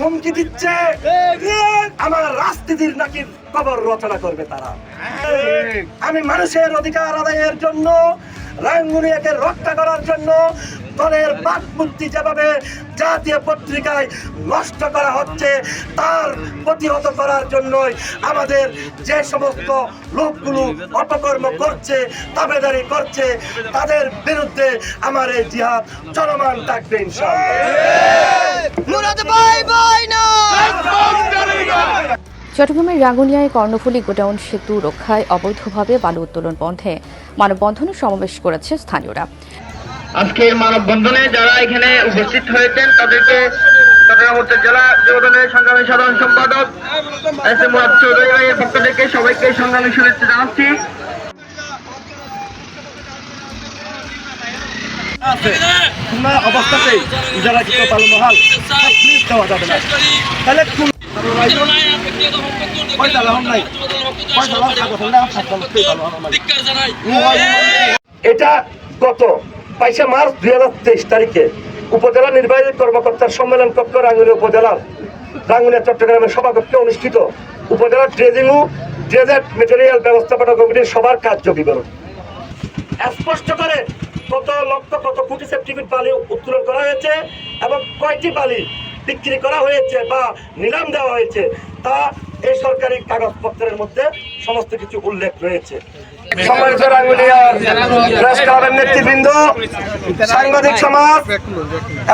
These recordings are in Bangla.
হুমকি দিচ্ছে। আমার রাজনীতির নাকি কবর রচনা করবে তারা। আমি মানুষের অধিকার আদায়ের জন্য রাঙ্গুনিয়াকে রক্ষা করার জন্য দলের বাকমূর্তি যেভাবে জাতীয় পত্রিকায় নষ্ট করা হচ্ছে তার প্রতিহত করার জন্যই আমাদের যে সমস্ত লোকগুলো অপকর্ম করছে তাবেদারি করছে তাদের বিরুদ্ধে আমার এই জিহাদ চলমান থাকবে ইনশাআল্লাহ। মুরাদ ভাই ভাই না! চট্টগ্রামের রাঙ্গুনিয়ায় কর্ণফুলী গোডাউন সেতু রক্ষায় অবৈধভাবে বালু উত্তোলন বন্ধে মানববন্ধনে সমাবেশ করেছে স্থানীয়রা। আজকের মানববন্ধনে যারা এখানে উপস্থিত হয়েছেন তাদেরকে চট্টগ্রাম জেলা যুবদলের সংগ্রামী সাধারণ সম্পাদক এস এম মুরাদ চৌধুরী ভাইয়ের পক্ষ থেকে সবাইকে সংগ্রামী শুভেচ্ছা জানাচ্ছি। খুলনা অবস্থাতেই যারা কিছু পালু মহাল প্লিজ দেওয়া যাবে না। তাহলে খুলনা পয়সা লাভ নাই। পয়সা লাভ থাকবে না থাকবে এটা গত বাইশে মার্চ দুই হাজার তেইশ তারিখে উপজেলা নির্বাহী কর্মকর্তার সম্মেলন কক্ষ রাঙ্গুনিয়া উপজেলার রাঙ্গুনিয়া চট্টগ্রামের সভাকক্ষে অনুষ্ঠিত উপজেলা ড্রেজিং ও ড্রেজেট মেটেরিয়াল ব্যবস্থাপনা কমিটির সবার কার্য বিবরণ। স্পষ্ট করে কত লক্ষ কত কোটি সেফটিফিট বালি উত্তোলন করা হয়েছে এবং কয়টি বালি বিক্রি করা হয়েছে বা নিলাম দেওয়া হয়েছে তা এই সরকারি কাগজপত্রের মধ্যে সমস্ত কিছু উল্লেখ রয়েছে। নেতৃবৃন্দ, সাংবাদিক সমাজ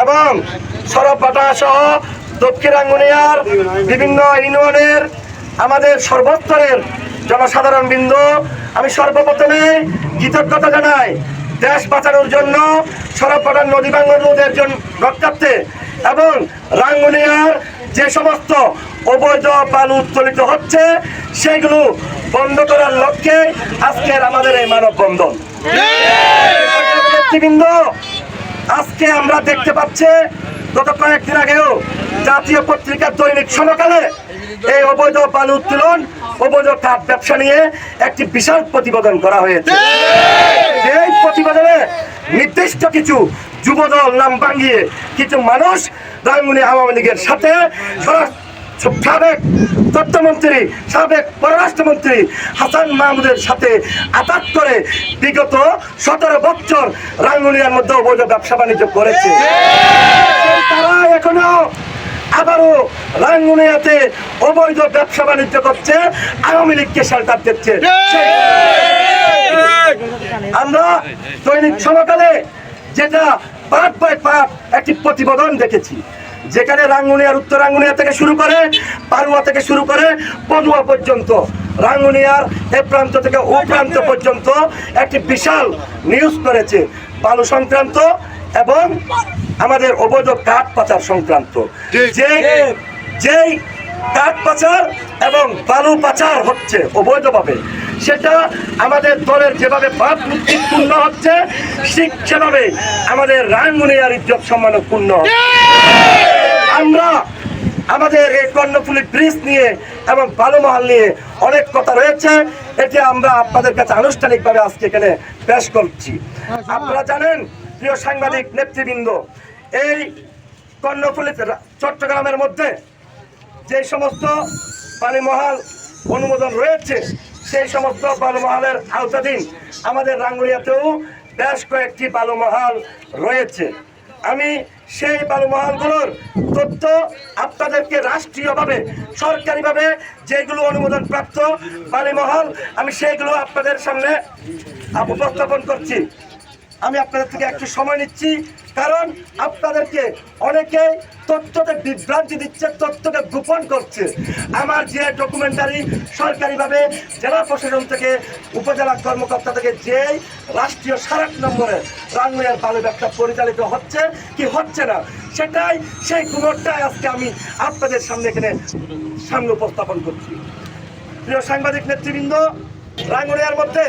এবং সরব বাটা সহ দক্ষিণ রাঙ্গুনিয়ার বিভিন্ন ইউনিয়নের আমাদের সর্বস্তরের জনসাধারণ বৃন্দ, আমি সর্বপ্রথমে কৃতজ্ঞতা জানাই দেশ বাঁচানোর জন্য সরবপাড়ার নদী ভাঙ্গন জন্য রক্ষার্থে এবং রাঙ্গুনিয়ার যে সমস্ত অবৈধ বালু উত্তোলিত হচ্ছে, সেগুলো বন্ধ করার লক্ষ্যে আজকের আমাদের এই মানববন্ধন। নেতৃবৃন্দ, আজকে আমরা দেখতে পাচ্ছি, গত কয়েকদিন আগেও জাতীয় পত্রিকার দৈনিক সমকালে এই অবৈধ বালু উত্তোলন, অবৈধ কাঠ ব্যবসা নিয়ে একটি বিশাল প্রতিবেদন করা হয়েছে। এই প্রতিবেদনে নির্দিষ্ট কিছু যুবদল নাম ভাঙিয়ে কিছু মানুষ রাঙ্গুনি আওয়ামী লীগের সাথে সাবেক তথ্যমন্ত্রী সাবেক পররাষ্ট্রমন্ত্রী হাসান মাহমুদের সাথে আঘাত করে বিগত সতেরো বছর রাঙ্গুনিয়ার মধ্যে অবৈধ ব্যবসা বাণিজ্য করেছে। তারা এখনও আবারও রাঙ্গুনিয়াতে অবৈধ ব্যবসা বাণিজ্য করছে আওয়ামী লীগকে শেল্টার দিচ্ছে। আমরা দৈনিক সমকালে যেটা পার্ট বাই পার্ট একটি প্রতিবেদন দেখেছি। যেখানে রাঙ্গুনিয়ার উত্তর রাঙ্গুনিয়া থেকে শুরু করে পারুয়া থেকে শুরু করে পদুয়া পর্যন্ত রাঙ্গুনিয়ার এ প্রান্ত থেকে ও প্রান্ত পর্যন্ত একটি বিশাল নিউজ করেছে। বালু সংক্রান্ত এবং আমাদের অবৈধ কাঠ পাচার সংক্রান্ত। যে যেই কাঠ পাচার এবং বালু পাচার হচ্ছে অবৈধভাবে। সেটা আমাদের দলের যেভাবে বাদ পূর্ণ হচ্ছে, ঠিক সেভাবে আমাদের রাঙ্গুনিয়ার ইজ্জত সম্মানও পূর্ণ আমরা আমাদের এই কর্ণফুলি ব্রিজ নিয়ে এবং বালুমহল নিয়ে অনেক কথা রয়েছে, এটি আমরা আপনাদের কাছে আনুষ্ঠানিকভাবে আজকে এখানে পেশ করছি। আপনারা জানেন, প্রিয় সাংবাদিক, নেতৃবৃন্দ, এই কর্ণফুলি চট্টগ্রামের মধ্যে যে সমস্ত বাণীমহাল অনুমোদন রয়েছে সেই সমস্ত বালুমহালের আওতাধীন আমাদের রাঙ্গুলিয়াতেও বেশ কয়েকটি বালুমহাল রয়েছে। আমি সেই বালুমহালগুলোর তথ্য আপনাদেরকে রাষ্ট্রীয়ভাবে, সরকারিভাবে যেগুলো অনুমোদন প্রাপ্ত বালিমহল, আমি সেইগুলো আপনাদের সামনে উপস্থাপন করছি। আমি আপনাদের থেকে একটু সময় নিচ্ছি। কারণ আপনাদেরকে অনেকে তথ্যতে বিভ্রান্তি দিচ্ছে, তথ্যকে গোপন করছে। আমার যে ডকুমেন্টারি সরকারিভাবে জেলা প্রশাসন থেকে, উপজেলা কর্মকর্তা থেকে যে রাষ্ট্রীয় সারাট নম্বরে রাঙ্গুনিয়ার বালু ব্যবসা পরিচালিত হচ্ছে কি হচ্ছে না, সেটাই সেই খবরটাই আজকে আমি আপনাদের সামনে এখানে সামনে উপস্থাপন করছি। প্রিয় সাংবাদিক নেতৃবৃন্দ রাঙ্গুনিয়ার মধ্যে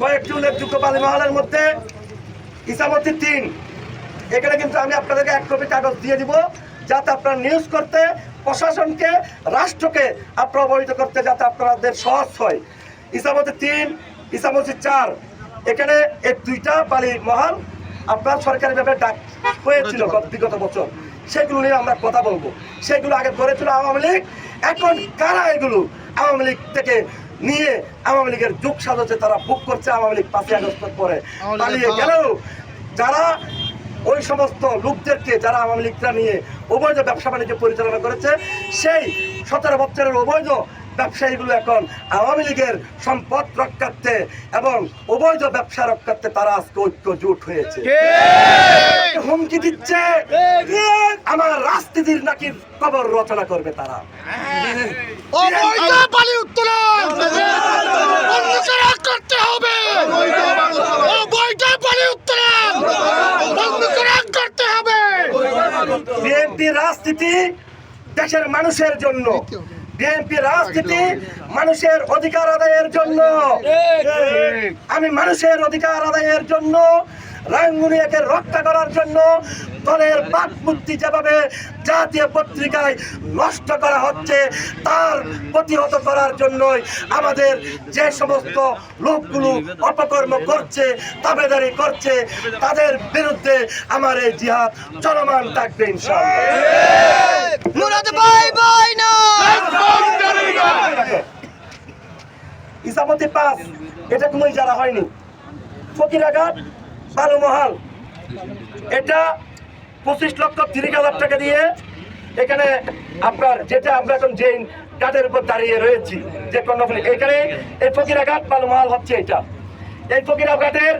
কয়েকটি উল্লেখযোগ্য বালিমহলের মধ্যে ইসামতি তিন। এখানে কিন্তু আমি আপনাদেরকে এক কপি কাগজ দিয়ে দিব যাতে আপনারা নিউজ করতে প্রশাসনকে রাষ্ট্রকে আপনারা অবহিত করতে যাতে আপনাদের সহজ হয়। ইসামতি তিন ইসামতি চার। এখানে এই দুইটা বালি মহল আপনার সরকারি সরকারিভাবে ডাক হয়েছিল গত- বিগত বছর। সেগুলো নিয়ে আমরা কথা বলব। সেগুলো আগে করেছিল আওয়ামী লীগ। এখন কারা এগুলো আওয়ামী লীগ থেকে নিয়ে আওয়ামী লীগের যুগ সাজাচ্ছে তারা বুক করছে আওয়ামী লীগ পাঁচই আগস্টের পরে। পালিয়ে গেলেও যারা ওই সমস্ত লোকদেরকে যারা আওয়ামী লীগরা নিয়ে অবৈধ ব্যবসা বাণিজ্য পরিচালনা করেছে সেই সতেরো বছরের অবৈধ ব্যবসায়ীগুলো এখন আওয়ামী লীগের সম্পদ রক্ষার্থে এবং অবৈধ ব্যবসা রক্ষার্থে তারা আজকে ঐক্য জোট হয়েছে হুমকি দিচ্ছে। আমার রাজনীতির নাকি কবর রচনা করবে তারা। করতে করতে হবে! বিএনপি রাজনীতি দেশের মানুষের জন্য। বিএনপি রাজনীতি মানুষের অধিকার আদায়ের জন্য। আমি মানুষের অধিকার আদায়ের জন্য রাঙ্গুনিয়াকে রক্ষা করার জন্য দলের বাকমূর্তি যেভাবে জাতীয় পত্রিকায় নষ্ট করা হচ্ছে তার প্রতিহত করার জন্যই আমাদের যে সমস্ত লোকগুলো অপকর্ম করছে তাবেদারি করছে তাদের বিরুদ্ধে আমার এই জিহাদ চলমান থাকবে ইসামতি পাস এটা কোনো ইজারা হয়নি। ফকিরাঘাট বালুমহাল এটা পঁচিশ লক্ষ তিরিশ হাজার টাকা দিয়ে এখানে আপনার যেটা আমরা এখন যে ঘাটের উপর দাঁড়িয়ে রয়েছি, যে কর্ণফুলি, এখানে এই ফকিরাঘাট বালুমহাল হচ্ছে এটা। এই ফকিরাঘাটের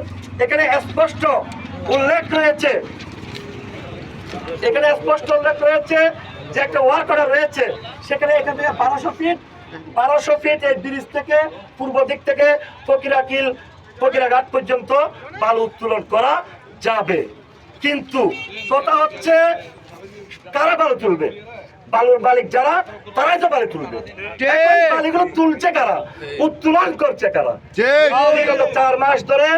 এখানে স্পষ্ট উল্লেখ রয়েছে। এখানে স্পষ্ট উল্লেখ রয়েছে যে একটা ওয়ার্ক অর্ডার রয়েছে। সেখানে এখান থেকে বারোশো ফিট বারোশো ফিট এই ব্রিজ থেকে পূর্ব দিক থেকে ফকিরাকিল ফকিরাঘাট পর্যন্ত বালু উত্তোলন করা যাবে। কিন্তু কথা হচ্ছে কারা ভালো তুলবে? বালুর মালিক যারা তারাই তো বালি তুলবে। বালিগুলো তুলছে কারা? উত্তোলন করছে কারা? বিগত চার মাস ধরে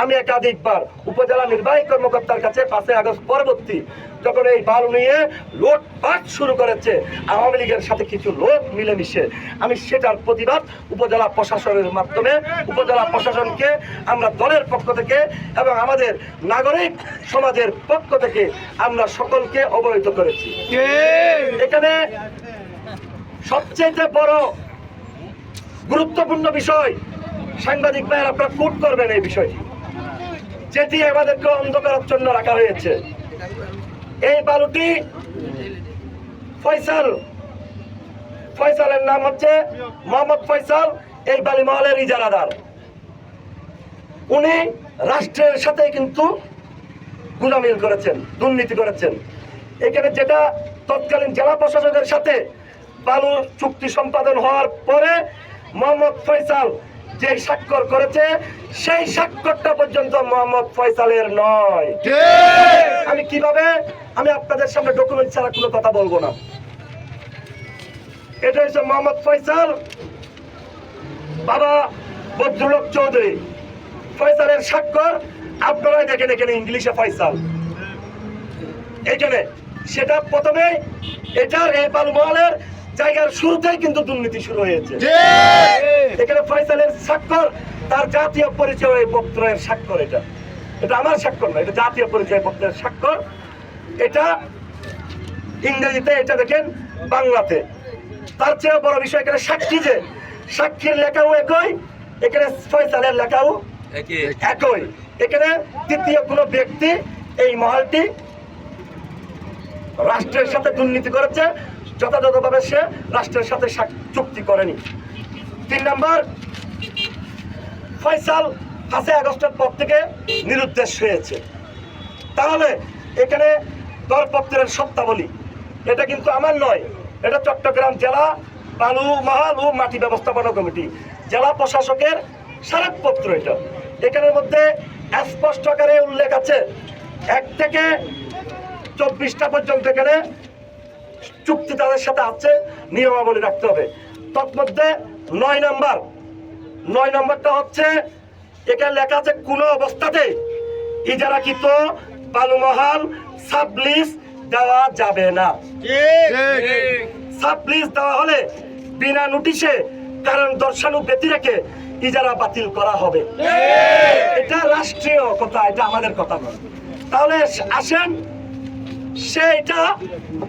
আমি একাধিকবার উপজেলা নির্বাহী কর্মকর্তার কাছে পাঁচই আগস্ট পরবর্তী যখন এই বালু নিয়ে লোটপাট শুরু করেছে, আওয়ামী লীগের সাথে কিছু লোক মিলেমিশে, আমি সেটার প্রতিবাদ উপজেলা প্রশাসনের মাধ্যমে, উপজেলা প্রশাসনকে, আমরা দলের পক্ষ থেকে এবং আমাদের নাগরিক সমাজের পক্ষ থেকে আমরা সকলকে অবহিত করেছি। এখানে সবচেয়ে বড় গুরুত্বপূর্ণ বিষয়, সাংবাদিক ভাইয়ের, আপনারা ফুট করবেন এই বিষয়টি। যেটি আমাদেরকে অন্ধকারাচ্ছন্ন রাখা হয়েছে। এই বালুটি ফয়সাল, ফয়সালের নাম হচ্ছে মোহাম্মদ ফয়সাল, এই বালিমহলের ইজারাদার। উনি রাষ্ট্রের সাথে কিন্তু গুলামিল করেছেন, দুর্নীতি করেছেন। এখানে যেটা তৎকালীন জেলা প্রশাসকের সাথে বালু চুক্তি সম্পাদন হওয়ার পরে মোহাম্মদ ফয়সাল যে স্বাক্ষর করেছে সেই স্বাক্ষরটা পর্যন্ত মোহাম্মদ ফয়সালের নয়। আমি কীভাবে? আমি আপনাদের সামনে ডকুমেন্ট ছাড়া কোনো কথা বলব না। এটা হচ্ছে মোহাম্মদ ফয়সাল বাবা বদ্রলোক চৌধুরী। ফয়সালের স্বাক্ষর আপনারাই দেখেন এখানে ইংলিশে ফয়সাল। এখানে সেটা প্রথমে এটার এই বালুমহলের জায়গার শুরুতেই কিন্তু দুর্নীতি শুরু হয়েছে। এখানে ফয়সালের স্বাক্ষর তার জাতীয় পরিচয় পত্রের স্বাক্ষর এটা। এটা আমার স্বাক্ষর না এটা জাতীয় পরিচয় পত্রের স্বাক্ষর। এটা ইংরেজিতে এটা দেখেন বাংলাতে। তার চেয়ে বড় বিষয় এখানে সাক্ষী যে সাক্ষীর লেখাও একই এখানে ফয়সালের লেখাও একই। এখানে তৃতীয় কোনো ব্যক্তি এই মহলটি রাষ্ট্রের সাথে দুর্নীতি করেছে যথাযথভাবে সে রাষ্ট্রের সাথে চুক্তি করেনি। তিন নম্বর, ফয়সাল পাঁচই আগস্টের পর থেকে নিরুদ্দেশ হয়েছে। তাহলে এখানে দরপত্রের সত্তাবলী এটা কিন্তু আমার নয়। এটা চট্টগ্রাম জেলা বালু মহাল ও মাটি ব্যবস্থাপনা কমিটি। জেলা প্রশাসকের স্মারকপত্র এটা। এখানের মধ্যে স্পষ্ট আকারে উল্লেখ আছে, এক থেকে চব্বিশটা পর্যন্ত এখানে চুক্তি তাদের সাথে আছে নিয়মাবলী রাখতে হবে। তৎমধ্যে নয় নাম্বার। নয় নম্বরটা হচ্ছে এখানে লেখা আছে কোনো অবস্থাতে ইজারাকৃত বালুমহাল সাবলিস দেওয়া যাবে না। সাবলিস দেওয়া হলে বিনা নোটিশে কারণ দর্শানু ব্যতি রেখে ইজারা বাতিল করা হবে। এটা রাষ্ট্রীয় কথা এটা আমাদের কথা নয় তাহলে আসেন সে এটা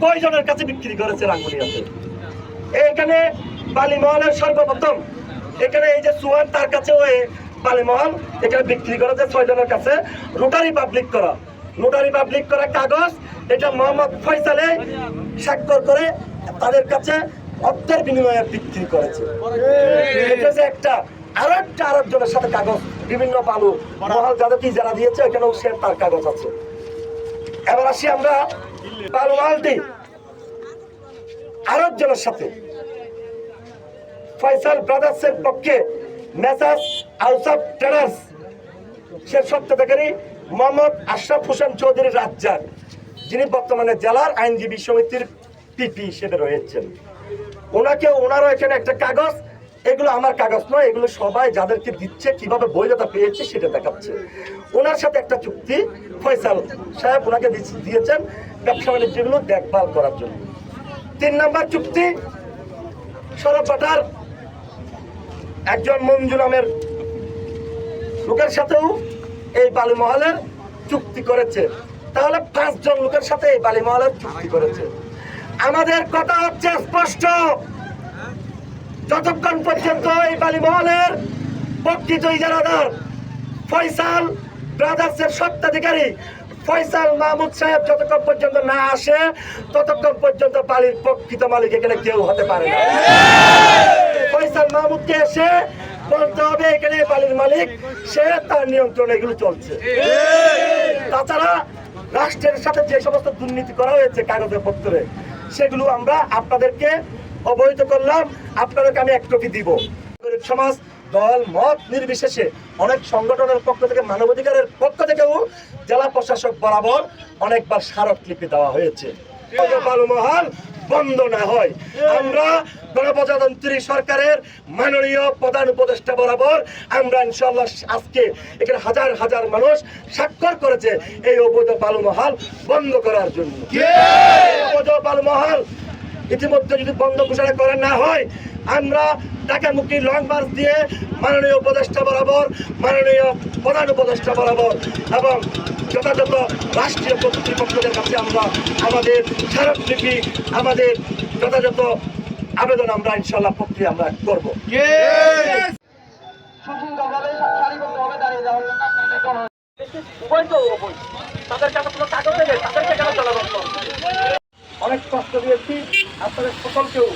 কয়জনের কাছে বিক্রি করেছে রাঙ্গুনিয়াতে এখানে বালিমহলের সর্বপ্রথম, এখানে এই যে সুয়ান তার কাছে ওই বালিমহল, এখানে বিক্রি করেছে ছয় জনের কাছে রোটারি পাবলিক করা। নোটারি পাবলিক করা কাগজ, এটা মোহাম্মদ ফয়সালে স্বাক্ষর করে তাদের কাছে অর্থের বিনিময়ে বিক্রি করেছে। এটা যে একটা, আরও একটা আরেকজনের সাথে কাগজ, বিভিন্ন বালু, মহল যাদেরকে যারা দিয়েছে ওইখানেও সে তার কাগজ আছে। এবার আসি আমরা বালু মালটি আরেকজনের সাথে। ফয়সাল ব্রাদার্সের পক্ষে মেসাজ আউসাফ ট্রেডার্স সে সত্যাধিকারী মোহাম্মদ আশরাফ হোসেন চৌধুরী রাজ্জাক, যিনি বর্তমানে জেলার আইনজীবী সমিতির পিপি হিসেবে রয়েছেন। ওনাকে ওনারও এখানে একটা কাগজ এগুলো আমার কাগজ নয়, এগুলো সবাই যাদেরকে দিচ্ছে, কীভাবে বৈধতা পেয়েছে সেটা দেখাচ্ছে। ওনার সাথে একটা চুক্তি ফয়সাল সাহেব ওনাকে দিয়েছেন ব্যবসা বাণিজ্যগুলো দেখভাল করার জন্য। তিন নম্বর চুক্তি সরব বাটার একজন মঞ্জু নামের লোকের সাথেও এই বালিমহলের চুক্তি করেছে। তাহলে পাঁচজন লোকের সাথে এই বালিমহলের চুক্তি করেছে। আমাদের কথা হচ্ছে স্পষ্ট। যতক্ষণ পর্যন্ত এই বালিমহলের প্রকৃত ইজারাদার ফয়সাল ব্রাদার্সের সত্ত্বাধিকারী ফয়সাল মাহমুদ সাহেব যতক্ষণ পর্যন্ত না আসে, ততক্ষণ পর্যন্ত বালির প্রকৃত মালিক এখানে কেউ হতে পারে না। ফয়সাল মাহমুদকে এসে বলতে হবে, এখানে বালির মালিক, সে তার নিয়ন্ত্রণে এগুলো চলছে। তাছাড়া রাষ্ট্রের সাথে যে সমস্ত দুর্নীতি করা হয়েছে কাগজের পত্রে সেগুলো আমরা আপনাদেরকে অবহিত করলাম আপনাদেরকে আমি এক টপি দিব। গরিব সমাজ দল মত নির্বিশেষে অনেক সংগঠনের পক্ষ থেকে মানবাধিকারের পক্ষ থেকেও জেলা প্রশাসক বরাবর অনেকবার স্মারকলিপি দেওয়া হয়েছে। বালুমহাল বন্ধ না হয়। আমরা গণপ্রজাতন্ত্রী সরকারের মাননীয় প্রধান উপদেষ্টা বরাবর আমরা ইনশাল্লাহ আজকে এখানে হাজার হাজার মানুষ স্বাক্ষর করেছে এই অবৈধ বালুমহাল বন্ধ করার জন্য। অবৈধ বালুমহাল ইতিমধ্যে যদি বন্ধ ঘোষণা করা না হয়, আমরা ঢাকামুখী লং মার্চ দিয়ে মাননীয় উপদেষ্টা বরাবর, মাননীয় প্রধান উপদেষ্টা বরাবর এবং যথাযথ রাষ্ট্রীয় কর্তৃপক্ষদের কাছে আমরা আমাদের স্মারকলিপি, আমাদের যথাযথ আবেদন আমরা ইনশাল্লাহ প্রক্রিয়া আমরা করব। তাদের কাছে কোনো কাগজ নেই করবে? দিয়েছি আপনাদের সকলকেও